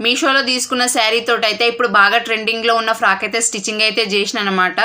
మీషోలో తీసుకున్న శారీ తోటి అయితే ఇప్పుడు బాగా ట్రెండింగ్లో ఉన్న ఫ్రాక్ అయితే స్టిచ్చింగ్ అయితే చేసిన అనమాట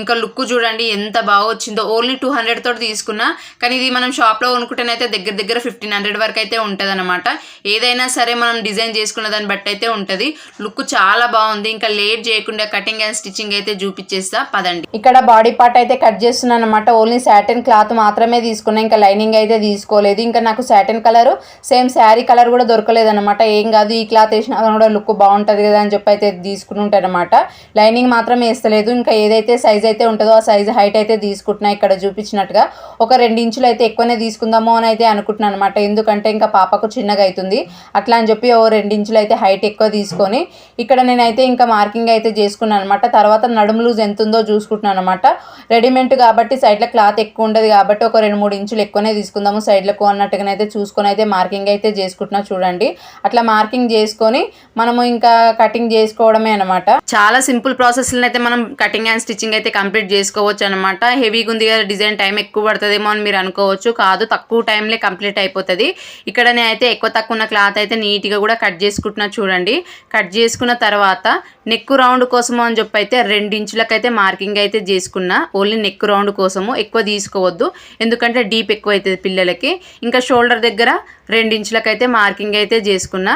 ఇంకా లుక్ చూడండి ఎంత బాగా వచ్చిందో ఓన్లీ టూ హండ్రెడ్ తోటి తీసుకున్నా కానీ ఇది మనం షాప్లో కొనుక్కుంటేనైతే దగ్గర దగ్గర ఫిఫ్టీన్ హండ్రెడ్ వరకు అయితే ఉంటుంది అనమాట ఏదైనా సరే మనం డిజైన్ చేసుకున్న దాన్ని బట్టి అయితే ఉంటుంది. లుక్ చాలా బాగుంది. ఇంకా లేట్ చేయకుండా కటింగ్ అండ్ స్టిచ్చింగ్ అయితే చూపించేస్తా పదండి. ఇక్కడ బాడీ పార్ట్ అయితే కట్ చేస్తున్నాను అనమాట ఓన్లీ శాటన్ క్లాత్ మాత్రమే తీసుకున్నా ఇంకా లైనింగ్ అయితే తీసుకోలేదు. ఇంకా నాకు satin colour same sari colour కూడా దొరకలేదు అనమాట ఏం కాదు ఈ క్లాత్ వేసిన కూడా లుక్ బాగుంటుంది కదా అని చెప్పి అయితే తీసుకుని అనమాట లైనింగ్ మాత్రం వేస్తలేదు. ఇంకా ఏదైతే సైజ్ అయితే ఉంటుందో ఆ సైజ్ హైట్ అయితే తీసుకుంటున్నా. ఇక్కడ చూపించినట్టుగా ఒక రెండు ఇంచులు అయితే ఎక్కువనే తీసుకుందామో అని అయితే అనుకుంటున్నాను అనమాట ఎందుకంటే ఇంకా పాపకు చిన్నగా అవుతుంది. అట్లా అని చెప్పి ఓ రెండు ఇంచులు అయితే హైట్ ఎక్కువ తీసుకొని ఇక్కడ నేనైతే ఇంకా మార్కింగ్ అయితే చేసుకున్నాను అనమాట తర్వాత నడుము లూజ్ ఎంత ఉందో చూసుకుంటున్నాను అనమాట రెడీమేడ్ కాబట్టి సైడ్లో క్లాత్ ఎక్కువ ఉండదు కాబట్టి ఒక రెండు మూడు ఇంచులు ఎక్కువనే తీసుకుందాము సైడ్లకు అన్నట్టుగానైతే చూసుకొని అయితే మార్కింగ్ అయితే చేసుకుంటున్నా చూడండి. అట్లా మార్కింగ్ చేసుకొని మనము ఇంకా కటింగ్ చేసుకోవడమే అనమాట చాలా సింపుల్ ప్రాసెస్లో అయితే మనం కటింగ్ అండ్ స్టిచ్చింగ్ అయితే కంప్లీట్ చేసుకోవచ్చు అనమాట హెవీగా ఉంది కదా డిజైన్ టైం ఎక్కువ పడుతుందేమో అని మీరు అనుకోవచ్చు. కాదు తక్కువ టైంలో కంప్లీట్ అయిపోతుంది. ఇక్కడ నేనైతే ఎక్కువ తక్కువ ఉన్న క్లాత్ అయితే నీట్గా కూడా కట్ చేసుకుంటున్నా చూడండి. కట్ చేసుకున్న తర్వాత నెక్ రౌండ్ కోసము అని చెప్పి అయితే రెండించులకు అయితే మార్కింగ్ అయితే చేసుకున్నా. ఓన్లీ నెక్ రౌండ్ కోసము ఎక్కువ తీసుకోవద్దు. ఎందుకంటే డీప్ ఎక్కువ అవుతుంది పిల్లలకి. ఇంకా షోల్డర్ దగ్గర రెండించులకైతే అయితే మార్కింగ్ అయితే చేసుకున్నా.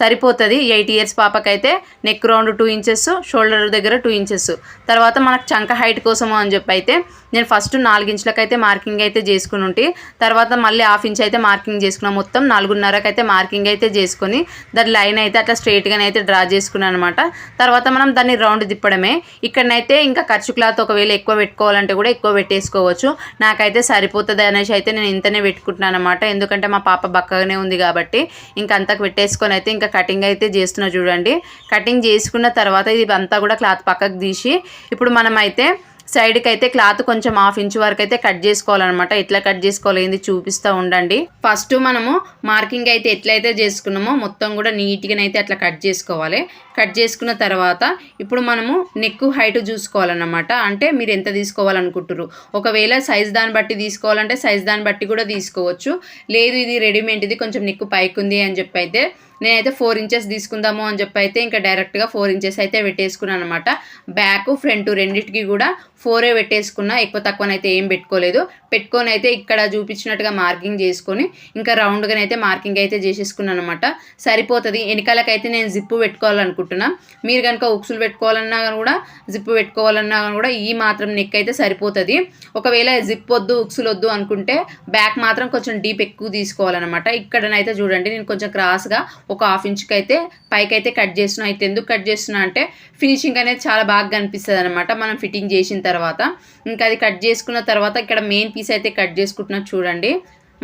సరిపోతుంది. Eight years పాపకైతే neck round two inches shoulder దగ్గర టూ ఇంచెస్. తర్వాత మనకు చంక హైట్ కోసము అని చెప్పి అయితే నేను ఫస్ట్ నాలుగు అయితే మార్కింగ్ అయితే చేసుకుని ఉంటే తర్వాత మళ్ళీ హాఫ్ ఇంచ్ అయితే మార్కింగ్ చేసుకున్నాం. మొత్తం నాలుగున్నరకు అయితే మార్కింగ్ అయితే చేసుకొని దాని లైన్ అయితే అట్లా స్ట్రైట్గానే అయితే డ్రా చేసుకున్నాను అనమాట తర్వాత మనం దాన్ని రౌండ్ తిప్పడమే. ఇక్కడనైతే ఇంకా ఖర్చు క్లాత్ ఒకవేళ ఎక్కువ పెట్టుకోవాలంటే కూడా ఎక్కువ పెట్టేసుకోవచ్చు. నాకైతే సరిపోతుంది అనేసి అయితే నేను ఇంతనే పెట్టుకుంటున్నాను అనమాట ఎందుకంటే మా పాప బక్కగానే ఉంది కాబట్టి ఇంకా అంతకు పెట్టేసుకొని అయితే ఇంకా కటింగ్ అయితే చేస్తున్నా చూడండి. కటింగ్ చేసుకున్న తర్వాత ఇది అంతా కూడా క్లాత్ పక్కకు తీసి ఇప్పుడు మనమైతే సైడ్కి అయితే క్లాత్ కొంచెం హాఫ్ ఇంచ్ వరకు అయితే కట్ చేసుకోవాలన్నమాట. ఎట్లా కట్ చేసుకోవాలి చూపిస్తూ ఉండండి. ఫస్ట్ మనము మార్కింగ్ అయితే ఎట్లయితే చేసుకున్నామో మొత్తం కూడా నీట్గానైతే అట్లా కట్ చేసుకోవాలి. కట్ చేసుకున్న తర్వాత ఇప్పుడు మనము నెక్ హైట్ చూసుకోవాలన్నమాట. అంటే మీరు ఎంత తీసుకోవాలనుకుంటున్నారు ఒకవేళ సైజ్ దాన్ని బట్టి తీసుకోవాలంటే సైజ్ దాన్ని బట్టి కూడా తీసుకోవచ్చు. లేదు ఇది రెడీమేడ్ ఇది కొంచెం నెక్ పైకి ఉంది అని చెప్పి అయితే నేనైతే ఫోర్ ఇంచెస్ తీసుకుందాము అని చెప్పి అయితే ఇంకా డైరెక్ట్గా ఫోర్ ఇంచెస్ అయితే పెట్టేసుకున్నాను అనమాట బ్యాక్ ఫ్రంట్ రెండింటికి కూడా ఫోరే పెట్టేసుకున్నా ఎక్కువ తక్కువనైతే ఏం పెట్టుకోలేదు. పెట్టుకొని అయితే ఇక్కడ చూపించినట్టుగా మార్కింగ్ చేసుకొని ఇంకా రౌండ్గానైతే మార్కింగ్ అయితే చేసేసుకున్నాను అనమాట సరిపోతుంది. వెనకాలకైతే నేను జిప్పు పెట్టుకోవాలనుకుంటున్నా. మీరు కనుక ఉక్సులు పెట్టుకోవాలన్నా కూడా జిప్పు పెట్టుకోవాలన్నా కూడా ఈ మాత్రం నెక్ అయితే సరిపోతుంది. ఒకవేళ జిప్ వద్దు ఉక్సులు వద్దు అనుకుంటే బ్యాక్ మాత్రం కొంచెం డీప్ ఎక్కువ తీసుకోవాలన్నమాట. ఇక్కడనైతే చూడండి నేను కొంచెం క్రాస్గా ఒక హాఫ్ ఇంచ్కి అయితే పైకి అయితే కట్ చేస్తున్నా. అయితే ఎందుకు కట్ చేస్తున్నా అంటే ఫినిషింగ్ అనేది చాలా బాగా కనిపిస్తుంది అనమాట మనం ఫిట్టింగ్ చేసిన తర్వాత. ఇంకా అది కట్ చేసుకున్న తర్వాత ఇక్కడ మెయిన్ పీస్ అయితే కట్ చేసుకుంటున్నా చూడండి.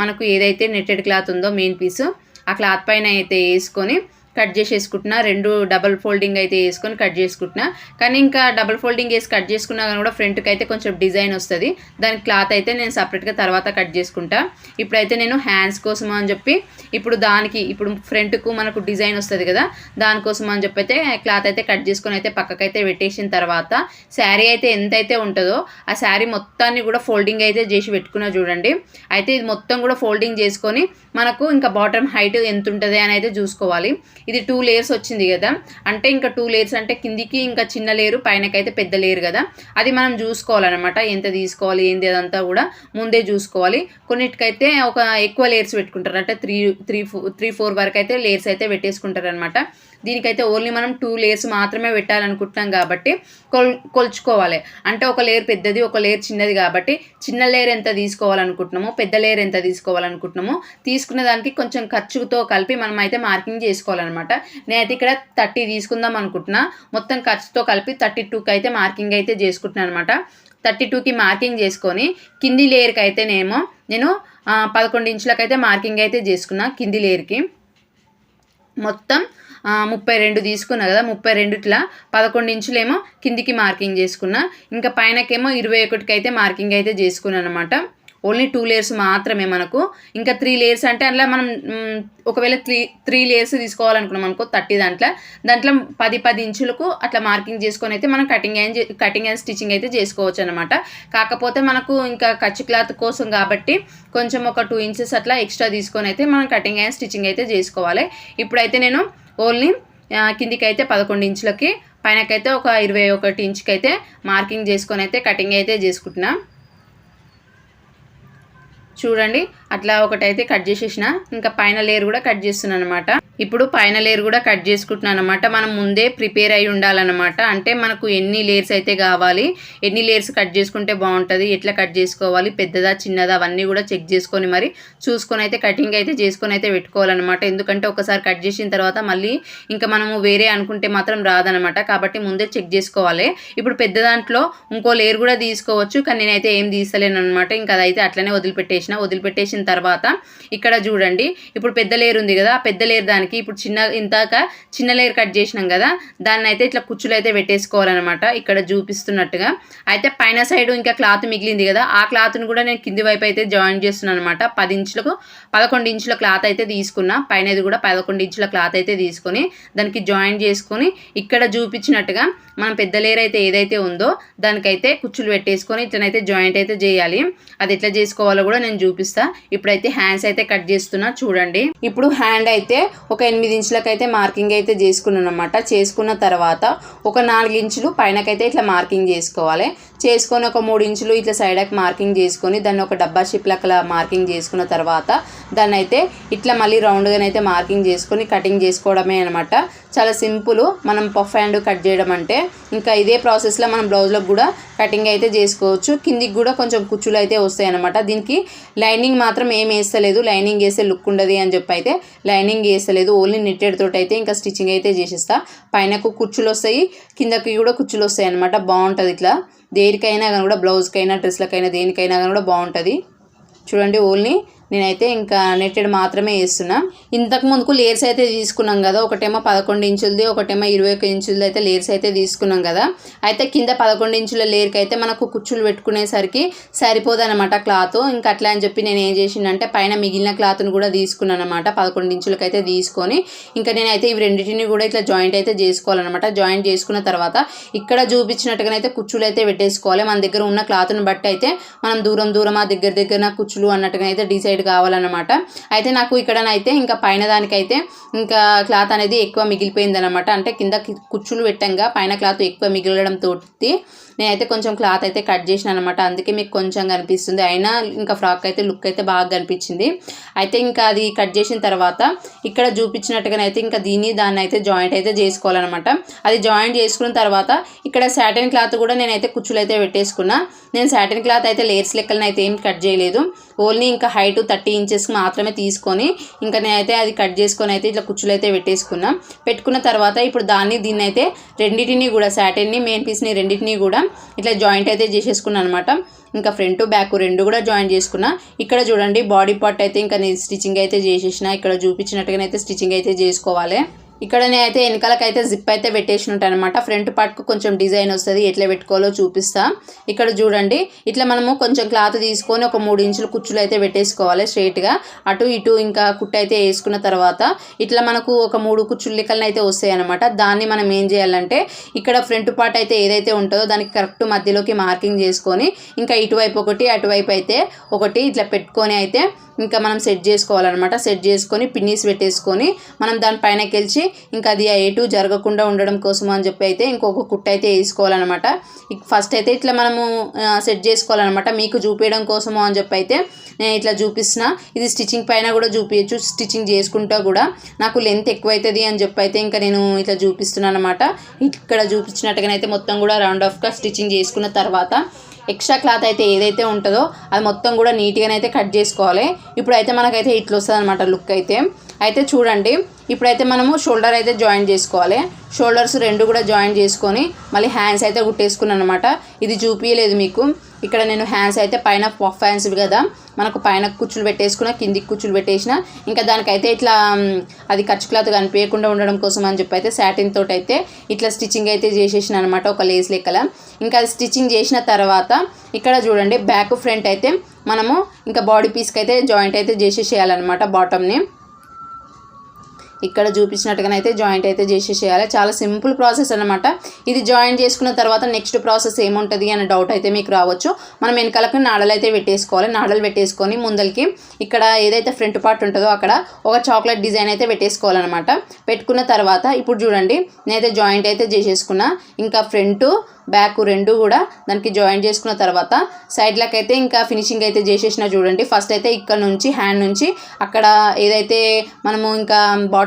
మనకు ఏదైతే నెట్టెడ్ క్లాత్ ఉందో మెయిన్ పీస్ ఆ క్లాత్ పైన అయితే వేసుకొని కట్ చేసేసుకుంటున్నా. రెండు డబల్ ఫోల్డింగ్ అయితే వేసుకొని కట్ చేసుకుంటున్నా. కానీ ఇంకా డబల్ ఫోల్డింగ్ వేసి కట్ చేసుకున్నా కానీ కూడా ఫ్రంట్కి అయితే కొంచెం డిజైన్ వస్తుంది. దాని క్లాత్ అయితే నేను సపరేట్గా తర్వాత కట్ చేసుకుంటా. ఇప్పుడైతే నేను హ్యాండ్స్ కోసం అని చెప్పి ఇప్పుడు దానికి ఇప్పుడు ఫ్రంట్కు మనకు డిజైన్ వస్తుంది కదా దానికోసం అని చెప్పి అయితే క్లాత్ అయితే కట్ చేసుకొని అయితే పక్కకైతే పెట్టేసిన తర్వాత శారీ అయితే ఎంతైతే ఉంటుందో ఆ శారీ మొత్తాన్ని కూడా ఫోల్డింగ్ అయితే చేసి పెట్టుకున్నా చూడండి. అయితే ఇది మొత్తం కూడా ఫోల్డింగ్ చేసుకొని మనకు ఇంకా బాటమ్ హైట్ ఎంత ఉంటుంది అని అయితే చూసుకోవాలి. ఇది టూ లేయర్స్ వచ్చింది కదా. అంటే ఇంకా టూ లేయర్స్ అంటే కిందికి ఇంకా చిన్న లేరు పైనకైతే పెద్ద లేరు కదా. అది మనం చూసుకోవాలన్నమాట. ఎంత తీసుకోవాలి ఏంది అదంతా కూడా ముందే చూసుకోవాలి. కొన్నిటికైతే ఒక ఎక్కువ లేయర్స్ పెట్టుకుంటారు. అంటే three three four three four వరకు అయితే లేయర్స్ అయితే పెట్టేసుకుంటారు అనమాట దీనికైతే ఓన్లీ మనం టూ లేయర్స్ మాత్రమే పెట్టాలనుకుంటున్నాం కాబట్టి కొల్ కొలుచుకోవాలి. అంటే ఒక లేయర్ పెద్దది ఒక లేయర్ చిన్నది కాబట్టి చిన్న లేయర్ ఎంత తీసుకోవాలనుకుంటున్నామో పెద్ద లేయర్ ఎంత తీసుకోవాలనుకుంటున్నామో తీసుకున్న దానికి కొంచెం ఖర్చుతో కలిపి మనం అయితే మార్కింగ్ చేసుకోవాలన్నమాట. నేనైతే ఇక్కడ థర్టీ తీసుకుందాం అనుకుంటున్నా. మొత్తం ఖర్చుతో కలిపి థర్టీ టూకి అయితే మార్కింగ్ అయితే చేసుకుంటున్నాను అనమాట థర్టీ టూకి మార్కింగ్ చేసుకొని కింది లేయర్కి అయితేనేమో నేను పదకొండు ఇంచులకైతే మార్కింగ్ అయితే చేసుకున్నా కింది లేయర్కి. మొత్తం ముప్పై రెండు తీసుకున్నా కదా ముప్పై రెండుట్లా పదకొండు ఇంచులేమో కిందికి మార్కింగ్ చేసుకున్నా. ఇంకా పైనకేమో ఇరవై ఒకటికి అయితే మార్కింగ్ అయితే చేసుకున్నాను అనమాట ఓన్లీ టూ లేయర్స్ మాత్రమే మనకు. ఇంకా త్రీ లేయర్స్ అంటే అట్లా మనం ఒకవేళ త్రీ త్రీ లేయర్స్ తీసుకోవాలనుకున్నాం అనుకో థర్టీ దాంట్లో. దాంట్లో పది పది ఇంచులకు అట్లా మార్కింగ్ చేసుకొని అయితే మనం cutting and cutting and stitching అయితే చేసుకోవచ్చు అనమాట కాకపోతే మనకు ఇంకా ఖర్చు క్లాత్ కోసం కాబట్టి కొంచెం ఒక టూ ఇంచెస్ అట్లా ఎక్స్ట్రా తీసుకొని అయితే మనం కటింగ్ అండ్ స్టిచ్చింగ్ అయితే చేసుకోవాలి. ఇప్పుడైతే నేను ఓన్లీ కిందికి అయితే పదకొండు ఇంచులకి పైనకైతే ఒక ఇరవై ఒకటి ఇంచుకి అయితే మార్కింగ్ చేసుకొని అయితే కటింగ్ అయితే చేసుకుంటున్నాను చూడండి. అట్లా ఒకటైతే కట్ చేసేసిన. ఇంకా పైన లేయర్ కూడా కట్ చేస్తున్నాను అనమాట ఇప్పుడు పైన లేయర్ కూడా కట్ చేసుకుంటున్నాను అనమాట మనం ముందే ప్రిపేర్ అయి ఉండాలన్నమాట. అంటే మనకు ఎన్ని లేయర్స్ అయితే కావాలి ఎన్ని లేయర్స్ కట్ చేసుకుంటే బాగుంటుంది ఎట్లా కట్ చేసుకోవాలి పెద్దదా చిన్నదా అవన్నీ కూడా చెక్ చేసుకొని మరి చూసుకొని అయితే కటింగ్ అయితే చేసుకొని అయితే పెట్టుకోవాలన్నమాట. ఎందుకంటే ఒకసారి కట్ చేసిన తర్వాత మళ్ళీ ఇంకా మనము వేరే అనుకుంటే మాత్రం రాదనమాట కాబట్టి ముందే చెక్ చేసుకోవాలి. ఇప్పుడు పెద్ద దాంట్లో ఇంకో లేయర్ కూడా తీసుకోవచ్చు. కానీ నేనైతే ఏం తీసలేను అనమాట ఇంకా అదైతే అట్లనే వదిలిపెట్టేసిన. వదిలిపెట్టేసిన తర్వాత ఇక్కడ చూడండి ఇప్పుడు పెద్ద లేయర్ ఉంది కదా ఆ పెద్ద లేయర్ దానికి ఇప్పుడు చిన్న ఇంతాక చిన్న లేయర్ కట్ చేసినాం కదా దాన్ని అయితే ఇట్లా కుచ్చులు అయితే పెట్టేసుకోవాలన్నమాట ఇక్కడ చూపిస్తున్నట్టుగా. అయితే పైన సైడ్ ఇంకా క్లాత్ మిగిలింది కదా ఆ క్లాత్ని కూడా నేను కింది వైపు అయితే జాయిన్ చేస్తున్నాను అనమాట పది ఇంచులకు పదకొండు ఇంచుల క్లాత్ అయితే తీసుకున్నా పైనది కూడా పదకొండు ఇంచుల క్లాత్ అయితే తీసుకొని దానికి జాయిన్ చేసుకొని ఇక్కడ చూపించినట్టుగా మనం పెద్ద లేయర్ అయితే ఏదైతే ఉందో దానికైతే కుచ్చులు పెట్టేసుకొని ఇట్లనైతే జాయింట్ అయితే చేయాలి. అది ఎట్లా చేసుకోవాలో కూడా నేను చూపిస్తా. ఇప్పుడైతే హ్యాండ్స్ అయితే కట్ చేస్తున్నా చూడండి. ఇప్పుడు హ్యాండ్ అయితే ఒక ఎనిమిది ఇంచులకైతే మార్కింగ్ అయితే చేసుకున్నాను అనమాట చేసుకున్న తర్వాత ఒక నాలుగు ఇంచులు పైనకైతే ఇట్లా మార్కింగ్ చేసుకోవాలి. చేసుకొని ఒక మూడు ఇంచులు ఇట్లా సైడ్కి మార్కింగ్ చేసుకొని దాన్ని ఒక డబ్బా షిప్లకలా మార్కింగ్ చేసుకున్న తర్వాత దాన్ని అయితే ఇట్లా మళ్ళీ రౌండ్గానైతే మార్కింగ్ చేసుకొని కటింగ్ చేసుకోవడమే అనమాట చాలా సింపుల్ మనం పఫ్ హ్యాండ్ కట్ చేయడం అంటే. ఇంకా ఇదే ప్రాసెస్లో మనం బ్లౌజ్లకు కూడా కటింగ్ అయితే చేసుకోవచ్చు. కిందికి కూడా కొంచెం కుచ్చులు అయితే వస్తాయి అనమాట దీనికి లైనింగ్ మాత్రం ఏం వేస్తలేదు లైనింగ్ వేస్తే లుక్ ఉండదు అని చెప్పి అయితే లైనింగ్ వేస్తలేదు ఓన్లీ నెట్టెడ్ తోటి అయితే ఇంకా స్టిచ్చింగ్ అయితే చేసేస్తా. పైనకు కుర్చులు వస్తాయి కిందకి కూడా కుర్చులు వస్తాయి అనమాట బాగుంటుంది ఇట్లా. దేనికైనా కానీ కూడా బ్లౌజ్కైనా డ్రెస్లకైనా దేనికైనా కానీ కూడా బాగుంటుంది. చూడండి ఓన్లీ నేనైతే ఇంకా నెట్టెడ్ మాత్రమే వేస్తున్నా. ఇంతకు ముందుకు లేయర్స్ అయితే తీసుకున్నాం కదా ఒకటేమో పదకొండు ఇంచులది ఒకటేమో ఇరవై ఒక ఇంచులది అయితే లేయర్స్ అయితే తీసుకున్నాం కదా. అయితే కింద పదకొండు ఇంచుల లేయర్కి అయితే మనకు కుచ్చులు పెట్టుకునేసరికి సరిపోదన్నమాట క్లాత్. ఇంకా అట్లా అని చెప్పి నేను ఏం చేసిందంటే పైన మిగిలిన క్లాత్ను కూడా తీసుకున్నాను అనమాట పదకొండు ఇంచులకి అయితే తీసుకొని. ఇంకా నేనైతే ఇవి రెండింటిని కూడా ఇట్లా జాయింట్ అయితే చేసుకోవాలన్నమాట. జాయింట్ చేసుకున్న తర్వాత ఇక్కడ చూపించినట్టుగానైతే కుచ్చులు అయితే పెట్టేసుకోవాలి. మన దగ్గర ఉన్న క్లాత్ను బట్టి అయితే మనం దూరం దూరం ఆ దగ్గర దగ్గర కుచ్చులు అన్నట్టుగా అయితే డిసైడ్ కావాలన్నమాట. అయితే నాకు ఇక్కడనైతే ఇంకా పైన దానికైతే ఇంకా క్లాత్ అనేది ఎక్కువ మిగిలిపోయిందనమాట అంటే కింద కి- కుచ్చులు పెట్టంగా పైన క్లాత్ ఎక్కువ మిగిలడంతో నేనైతే కొంచెం క్లాత్ అయితే కట్ చేసిన అనమాట అందుకే మీకు కొంచెం కనిపిస్తుంది. అయినా ఇంకా ఫ్రాక్ అయితే లుక్ అయితే బాగా కనిపించింది. అయితే ఇంకా అది కట్ చేసిన తర్వాత ఇక్కడ చూపించినట్టుగానైతే ఇంకా దీన్ని దాన్ని అయితే జాయింట్ అయితే చేసుకోవాలన్నమాట. అది జాయింట్ చేసుకున్న తర్వాత ఇక్కడ సాటిన్ క్లాత్ కూడా నేనైతే కుచ్చులు అయితే పెట్టేసుకున్నా. నేను శాటన్ క్లాత్ అయితే లేయర్స్ లెక్కలను అయితే ఏం కట్ చేయలేదు. ఓన్లీ ఇంకా హైట్ థర్టీ ఇంచెస్ మాత్రమే తీసుకొని ఇంకా నేనైతే అది కట్ చేసుకొని అయితే ఇట్లా కుచ్చులు అయితే పెట్టేసుకున్నా. పెట్టుకున్న తర్వాత ఇప్పుడు దాన్ని దీన్ని అయితే రెండింటిని కూడా సాటిన్ని మెయిన్ పీస్ని రెండింటిని కూడా ఇట్లా జాయింట్ అయితే చేసేసుకున్నాను అనమాట ఇంకా ఫ్రంట్ బ్యాక్ రెండు కూడా జాయిన్ చేసుకున్నా. ఇక్కడ చూడండి బాడీ పార్ట్ అయితే ఇంకా నేను స్టిచ్చింగ్ అయితే చేసేసిన. ఇక్కడ చూపించినట్టుగానైతే స్టిచ్చింగ్ అయితే చేసుకోవాలి. ఇక్కడ నేనైతే వెనకాలకైతే జిప్ అయితే పెట్టేసి ఉంటాను అనమాట ఫ్రంట్ పార్ట్కు కొంచెం డిజైన్ వస్తుంది ఎట్లా పెట్టుకోవాలో చూపిస్తా. ఇక్కడ చూడండి ఇట్లా మనము కొంచెం క్లాత్ తీసుకొని ఒక మూడు ఇంచులు కుచ్చులు అయితే పెట్టేసుకోవాలి స్ట్రైట్గా అటు ఇటు ఇంకా కుట్టు అయితే వేసుకున్న తర్వాత ఇట్లా మనకు ఒక మూడు కుచ్చులు లెక్కలను అయితే వస్తాయి అనమాట దాన్ని మనం ఏం చేయాలంటే ఇక్కడ ఫ్రంట్ పార్ట్ అయితే ఏదైతే ఉంటుందో దానికి కరెక్ట్ మధ్యలోకి మార్కింగ్ చేసుకొని ఇంకా ఇటువైపు ఒకటి అటువైపు అయితే ఒకటి ఇట్లా పెట్టుకొని అయితే ఇంకా మనం సెట్ చేసుకోవాలన్నమాట. సెట్ చేసుకొని పిన్నీస్ పెట్టేసుకొని మనం దానిపైనకి వెళ్ళి ఇంకా అది ఎటు జరగకుండా ఉండడం కోసం అని చెప్పి అయితే ఇంకొక కుట్ట అయితే వేసుకోవాలన్నమాట. ఫస్ట్ అయితే ఇట్లా మనము సెట్ చేసుకోవాలన్నమాట. మీకు చూపించడం కోసము అని చెప్పి అయితే నేను ఇట్లా చూపిస్తున్నా. ఇది స్టిచ్చింగ్ పైన కూడా చూపించచ్చు స్టిచ్చింగ్ చేసుకుంటా కూడా నాకు లెంత్ ఎక్కువ అవుతుంది అని చెప్పి అయితే ఇంకా నేను ఇట్లా చూపిస్తున్నాను అనమాట ఇక్కడ చూపించినట్టుగానైతే మొత్తం కూడా రౌండ్ ఆఫ్గా స్టిచ్చింగ్ చేసుకున్న తర్వాత ఎక్స్ట్రా క్లాత్ అయితే ఏదైతే ఉంటుందో అది మొత్తం కూడా నీట్గానైతే కట్ చేసుకోవాలి. ఇప్పుడైతే మనకైతే ఇట్లా వస్తుంది అనమాట లుక్ అయితే. అయితే చూడండి ఇప్పుడైతే మనము షోల్డర్ అయితే జాయిన్ చేసుకోవాలి. షోల్డర్స్ రెండు కూడా జాయిన్ చేసుకొని మళ్ళీ హ్యాండ్స్ అయితే కుట్టేసుకున్నాను అనమాట ఇది చూపించలేదు మీకు. ఇక్కడ నేను హ్యాండ్స్ అయితే పైన పఫ్ హ్యాండ్స్ కదా మనకు పైన కుచ్చులు పెట్టేసుకున్న కిందికి కుచ్చులు పెట్టేసిన. ఇంకా దానికైతే ఇట్లా అది ఖర్చు క్లాత్ కనిపించకుండా ఉండడం కోసం అని చెప్పి అయితే సాటిన్ తోటి అయితే ఇట్లా స్టిచ్చింగ్ అయితే చేసేసిన అనమాట ఒక లేస్ లెక్కల. ఇంకా అది స్టిచ్చింగ్ చేసిన తర్వాత ఇక్కడ చూడండి బ్యాక్ ఫ్రంట్ అయితే మనము ఇంకా బాడీ పీస్కి అయితే జాయింట్ అయితే చేసేసేయాలన్నమాట బాటమ్ని ఇక్కడ చూపించినట్టుగానైతే జాయింట్ అయితే చేసేసేయాలి. చాలా సింపుల్ ప్రాసెస్ అనమాట ఇది జాయిన్ చేసుకున్న తర్వాత నెక్స్ట్ ప్రాసెస్ ఏముంటుంది అనే డౌట్ అయితే మీకు రావచ్చు. మనం వెనకాలకు నాడలు అయితే పెట్టేసుకోవాలి. నాడలు పెట్టేసుకొని ముందలకి ఇక్కడ ఏదైతే ఫ్రంట్ పార్ట్ ఉంటుందో అక్కడ ఒక చాక్లెట్ డిజైన్ అయితే పెట్టేసుకోవాలన్నమాట. పెట్టుకున్న తర్వాత ఇప్పుడు చూడండి నేనైతే జాయింట్ అయితే చేసేసుకున్నా. ఇంకా ఫ్రంట్ బ్యాక్ రెండు కూడా దానికి జాయిన్ చేసుకున్న తర్వాత సైడ్లకు అయితే ఇంకా ఫినిషింగ్ అయితే చేసేసిన చూడండి. ఫస్ట్ అయితే ఇక్కడ నుంచి హ్యాండ్ నుంచి అక్కడ ఏదైతే మనము ఇంకా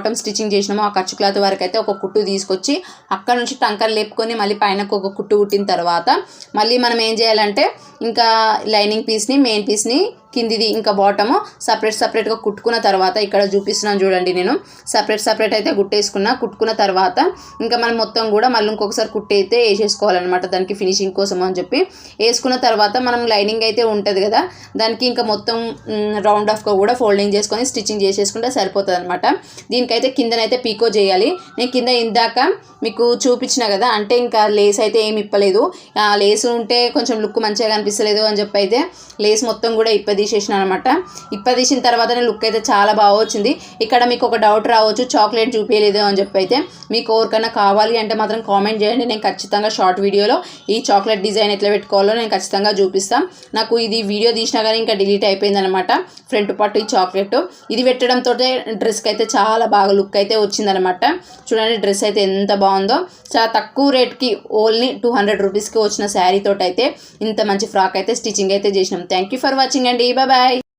బాటమ్ స్టిచ్చింగ్ చేసినామో ఆ ఖర్చు క్లాత్ వరకు అయితే ఒక కుట్టు తీసుకొచ్చి అక్కడ నుంచి టంకర్ లేపుకొని మళ్ళీ పైనకు ఒక కుట్టు కుట్టిన తర్వాత మళ్ళీ మనం ఏం చేయాలంటే ఇంకా లైనింగ్ పీస్ని మెయిన్ పీస్ని కిందిది ఇంకా బాటము సపరేట్ సపరేట్గా కుట్టుకున్న తర్వాత ఇక్కడ చూపిస్తున్నాను చూడండి నేను. సపరేట్ సపరేట్ అయితే గుట్టేసుకున్నా కుట్టుకున్న తర్వాత ఇంకా మనం మొత్తం కూడా మళ్ళీ ఇంకొకసారి కుట్టయితే వేసేసుకోవాలన్నమాట దానికి ఫినిషింగ్ కోసం అని చెప్పి. వేసుకున్న తర్వాత మనం లైనింగ్ అయితే ఉంటుంది కదా దానికి ఇంకా మొత్తం రౌండ్ ఆఫ్గా కూడా ఫోల్డింగ్ చేసుకొని స్టిచ్చింగ్ చేసేసుకుంటే సరిపోతుంది అనమాట దీనికైతే కిందనైతే పీకో చేయాలి. నేను కింద ఇందాక మీకు చూపించిన కదా అంటే ఇంకా లేస్ అయితే ఏమి ఇప్పలేదు. లేస్ ఉంటే కొంచెం లుక్ మంచిగా కనిపిస్తలేదు అని చెప్పి అయితే లేస్ మొత్తం కూడా ఇప్పది తీసేసిన అనమాట ఇప్పదీసిన తర్వాతనే లుక్ అయితే చాలా బాగా వచ్చింది. ఇక్కడ మీకు ఒక డౌట్ రావచ్చు చాక్లెట్ చూపించలేదు అని చెప్పి అయితే మీకు ఎవరికైనా కావాలి అంటే మాత్రం కామెంట్ చేయండి. నేను ఖచ్చితంగా షార్ట్ వీడియోలో ఈ చాక్లెట్ డిజైన్ ఎట్లా పెట్టుకోవాలో నేను ఖచ్చితంగా చూపిస్తాను నాకు ఇది వీడియో తీసినా కానీ ఇంకా డిలీట్ అయిపోయింది అనమాట ఫ్రంట్ పార్ట్ ఈ చాక్లెట్ ఇది పెట్టడంతో డ్రెస్కి అయితే చాలా బాగా లుక్ అయితే వచ్చిందనమాట చూడండి డ్రెస్ అయితే ఎంత బాగుందో. చాలా తక్కువ రేట్కి ఓన్లీ టూ హండ్రెడ్ రూపీస్కి వచ్చిన శారీ తోటి అయితే ఇంత మంచి ఫ్రాక్ అయితే స్టిచ్చింగ్ అయితే చేసినాం. థ్యాంక్ యూ ఫర్ వాచింగ్ అండి. 拜拜。